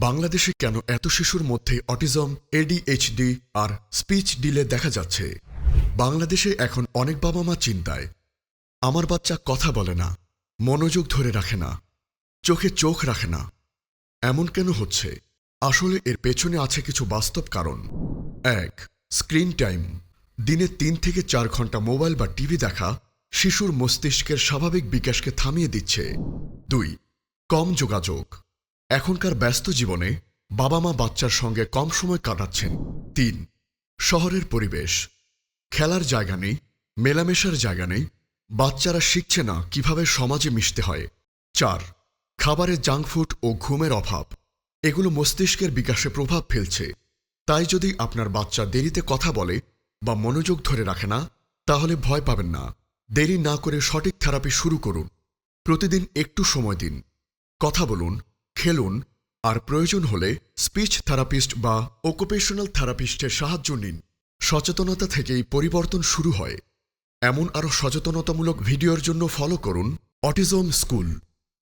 বাংলাদেশে কেন এত শিশুর মধ্যে অটিজম এডিএইচডি আর স্পিচ ডিলে দেখা যাচ্ছে? বাংলাদেশে এখন অনেক বাবা মা চিন্তায়। আমার বাচ্চা কথা বলে না, মনোযোগ ধরে রাখে না, চোখে চোখ রাখে না। এমন কেন হচ্ছে? আসলে এর পেছনে আছে কিছু বাস্তব কারণ। এক, স্ক্রিন টাইম। দিনে তিন থেকে চার ঘণ্টা মোবাইল বা টিভি দেখা শিশুর মস্তিষ্কের স্বাভাবিক বিকাশকে থামিয়ে দিচ্ছে। দুই, কম যোগাযোগ। এখনকার ব্যস্ত জীবনে বাবা মা বাচ্চার সঙ্গে কম সময় কাটাচ্ছেন তিন, শহরের পরিবেশ। খেলার জায়গা নেই, মেলামেশার জায়গা নেই, বাচ্চারা শিখছে না কীভাবে সমাজে মিশতে হয়। চার খাবারে জাঙ্ক ফুড ও ঘুমের অভাব। এগুলো মস্তিষ্কের বিকাশে প্রভাব ফেলছে। তাই যদি আপনার বাচ্চা দেরিতে কথা বলে বা মনোযোগ ধরে রাখে না, তাহলে ভয় পাবেন না। দেরি না করে সঠিক থেরাপি শুরু করুন। প্রতিদিন একটু সময় দিন। কথা বলুন খেলুন, আর প্রয়োজন হলে স্পিচ থেরাপিস্ট বা অকুপেশনাল থেরাপিস্টের সাহায্য নিন। সচেতনতা থেকেই পরিবর্তন শুরু হয়। এমন আরও সচেতনতামূলক ভিডিওর জন্য ফলো করুন অটিজম স্কুল